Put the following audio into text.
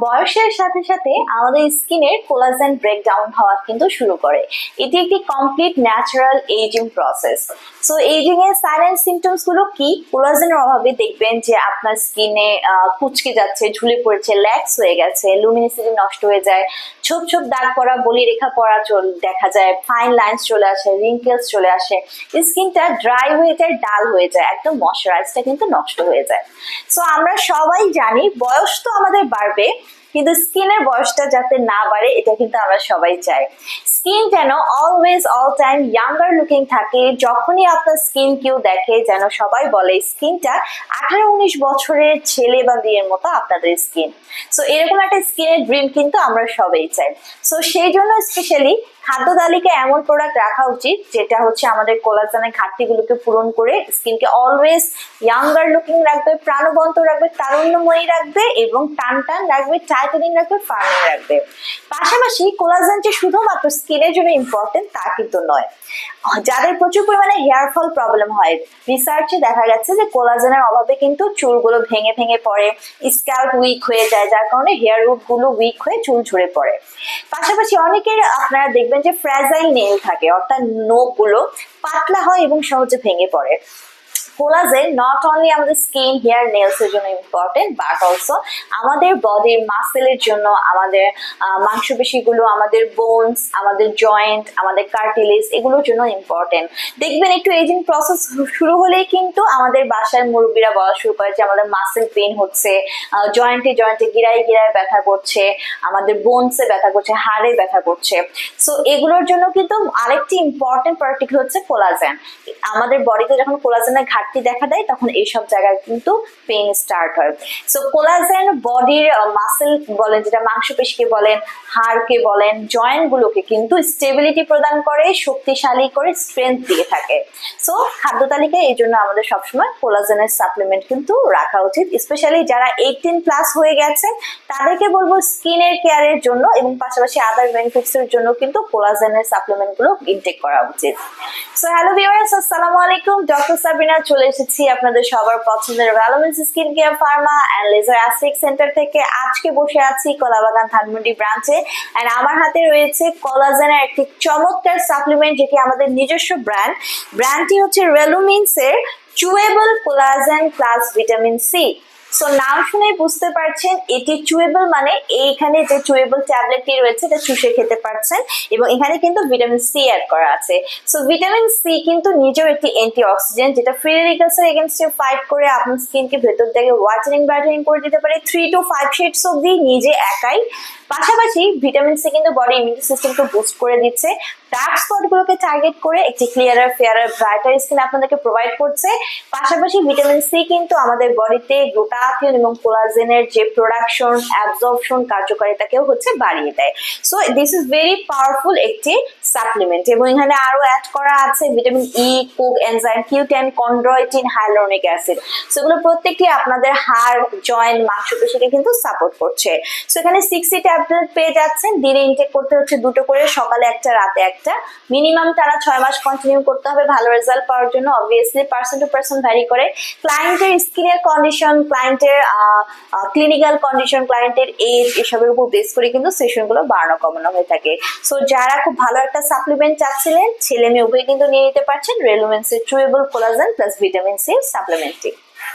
বয়সের সাথে সাথে আমাদের স্কিনের কোলাজেন ব্রেকডাউন হওয়া কিন্তু শুরু করে। এটি একটি complete natural aging process. So, aging এর সাইলেন্ট সিমটমসগুলো কি? কোলাজেনের অভাবে দেখবেন যে আপনার স্কিনে কুচকে যাচ্ছে, ঝুলে পড়েছে, ল্যাক্স হয়ে গেছে লুমিনিসিটি নষ্ট হয়ে যায়, ছোপ ছোপ দাগ পড়া, বলি রেখা পড়া চল, দেখা যায় ফাইন লাইন্স চলে আসে রিঙ্কেলস চলে আসে, স্কিনটা ড্রাই হয়ে যায় ডাল হয়ে যায়, একদম ময়শ্চারাইজটা কিন্তু নষ্ট হয়ে যায়। সো, আমরা সবাই জানি, বয়স তো আমাদের বাড়বে কিন্তু স্কিনের বয়সটা যাতে না বাড়ে, এটা কিন্তু আমরা সবাই চাই। স্কিন যেন always all time younger looking থাকে, যখনই আপনার স্কিন কেউ দেখে, যেন সবাই বলে স্কিনটা আঠারো, উনিশ বছরের ছেলে বা মেয়ের মতো আপনাদের স্কিন সো এরকম একটা স্কিনের ড্রিম কিন্তু আমরা সবাই চাই। সো সেই জন্য স্পেশালি খাদ্য তালিকা এমন প্রোডাক্ট রাখা উচিত, যেটা হচ্ছে আমাদের কোলাজানের ঘাটতিগুলোকে পূরণ করে স্কিনকে অলওয়েজ ইয়াঙ্গার লুকিং রাখবে, প্রাণবন্ত রাখবে, তারুণ্যময়ী রাখবে এবং টান টান রাখবে টাইটেনিং রাখবে ফার্মিং রাখবে। পাশাপাশি কোলাজান যে শুধুমাত্র স্কিনের জন্য ইম্পর্টেন্ট তা কিন্তু নয়। যাদের প্রচুর পরিমাণে হেয়ার ফল প্রবলেম হয় রিসার্চে দেখা গেছে যে কোলাজেনের অভাবে কিন্তু চুলগুলো ভেঙে ভেঙে পড়ে স্ক্যাল্প উইক হয়ে যায়, যার কারণে হেয়ার রুটগুলো উইক হয়ে চুল ঝরে পড়ে। পাশাপাশি অনেকের আপনারা দেখবেন যে ফ্র্যাজাইল নেল থাকে, অর্থাৎ নোকগুলো পাতলা হয় এবং সহজে ভেঙে পড়ে। কোলাজেন নট অনলি আমাদের স্কিন হেয়ার নেলস এর জন্য ইম্পর্টেন্ট বাট অলসো আমাদের বডির মাসেলের জন্য আমাদের মাংসপেশিগুলো, আমাদের বোনস আমাদের জয়েন্ট আমাদের কার্টিলেজ এগুলোর জন্য ইম্পর্টেন্ট দেখবেন একটু এজিং প্রসেস শুরু হলেই কিন্তু আমাদের বাসায় মুরব্বীরা বলা শুরু করে যে আমাদের মাসেল পেন হচ্ছে জয়েন্টে জয়েন্টে গিরায় গিরায় ব্যথা করছে, আমাদের বোনসে ব্যথা করছে, হাড়ে ব্যথা করছে। সো এগুলোর জন্য কিন্তু আরেকটি ইম্পর্টেন্ট পার্টিকুল হচ্ছে কোলাজেন আমাদের বডিতে যখন কোলাজেনের ঘাটতি দেখা দেয়, তখন এইসব জায়গায় কিন্তু পেন স্টার্ট হয়। সো কোলাজেন বডির মাসেল বলেন, যেটা মাংসপেশিকে বলেন, হাড়কে বলেন জয়েন্ট গুলোকে কিন্তু স্টেবিলিটি প্রদান করে, শক্তিশালী করে স্ট্রেংথ দিয়ে থাকে। সো খাদ্য তালিকায় এই জন্য আমাদের সবসময় কোলাজেনের সাপ্লিমেন্ট কিন্তু রাখা উচিত। স্পেশালি যারা এইটিন প্লাস হয়ে গেছে, তাদেরকে বলব স্কিনের কেয়ারের জন্য এবং পাশাপাশি আদার বেনিফিটস এর জন্য কিন্তু কোলাজেনের সাপ্লিমেন্টগুলো ইনটেক করা উচিত। সো হ্যালো ভিউয়ার্স আসসালামু আলাইকুম। ডক্টর সাবিনা চলে এসেছি আপনাদের সবার পছন্দের ভ্যালোমেন্স skin care pharma and laser aesthetic center থেকে। আজকে বসে আছি কলাবাগান ধানমন্ডি ব্রাঞ্চে অ্যান্ড আমার হাতে রয়েছে কলাজেনের একটি চমৎকার সাপ্লিমেন্ট যেটি আমাদের নিজস্ব ব্র্যান্ড ব্র্যান্ডটি হচ্ছে রেলুমিন্সের chewable collagen plus vitamin C so নাম শুনে বুঝতে পারছেন, এটি চুয়েবল মানে এইখানে যে চুয়েবল ট্যাবলেটটি রয়েছে, এটা চুষে খেতে পারছেন এবং এখানে কিন্তু ভিটামিন সি অ্যাড করা আছে। সো ভিটামিন সি কিন্তু নিজেও একটি অ্যান্টি অক্সিডেন্ট যেটা ফ্রি রেডিকালসের এগেনস্টে ফাইট করে আপনার স্কিনকে ভেতর থেকে ওয়াটারিং ব্যাটারিং করে দিতে পারে। থ্রি টু ফাইভ শেডস অব্দি নিজে একাই। পাশাপাশি ভিটামিন সি কিন্তু বডি ইমিউনিটি সিস্টেমকে বুস্ট করে দিচ্ছে। ডার্ক স্পট গুলোকে টার্গেট করে একটি ক্লিয়ারার ফেয়ারার ব্রাইটার স্কিন আপনাদেরকে প্রোভাইড করছে। পাশাপাশি ভিটামিন সি কিন্তু আমাদের বডিতে গ্লুটাথিয়ন এবং কোলাজেনের যে প্রোডাকশন অ্যাবজর্পশন কার্যকারিতাকেও হচ্ছে বাড়িয়ে দেয়। So this is very powerful একটি সাপ্লিমেন্ট এবং এখানে আরও অ্যাড করা আছে vitamin E coenzyme Q ten chondroitin hyaluronic acid সেগুলো প্রত্যেকটি আপনাদের হাড় জয়েন্ট মাংসপেশিকে কিন্তু সাপোর্ট করছে। সো এখানে সিক্সটি ট্যাবলেট পেয়ে যাচ্ছেন। দিনে ইনটেক করতে হচ্ছে দুটো করে, সকালে একটা, রাতে একটা। মিনিমাম তারা ছয় মাস কন্টিনিউ করতে হবে, ভালো রেজাল্ট পাওয়ার জন্য। Obviously person to person vary করে। ক্লায়েন্টের স্কিনের কন্ডিশন ক্লায়েন্টের ক্লিনিক্যাল কন্ডিশন ক্লায়েন্টের এজ এসবের উপর বেস করে কিন্তু সেশনগুলো বাড়ানো কমানো হয়ে থাকে। সো যারা খুব ভালো একটা সাপ্লিমেন্ট চাচ্ছিলেন, ছেলে মেয়ে উভয় কিন্তু নিয়ে নিতে পারছেন রেলুমেন্সের chewable collagen plus vitamin C সাপ্লিমেন্টটি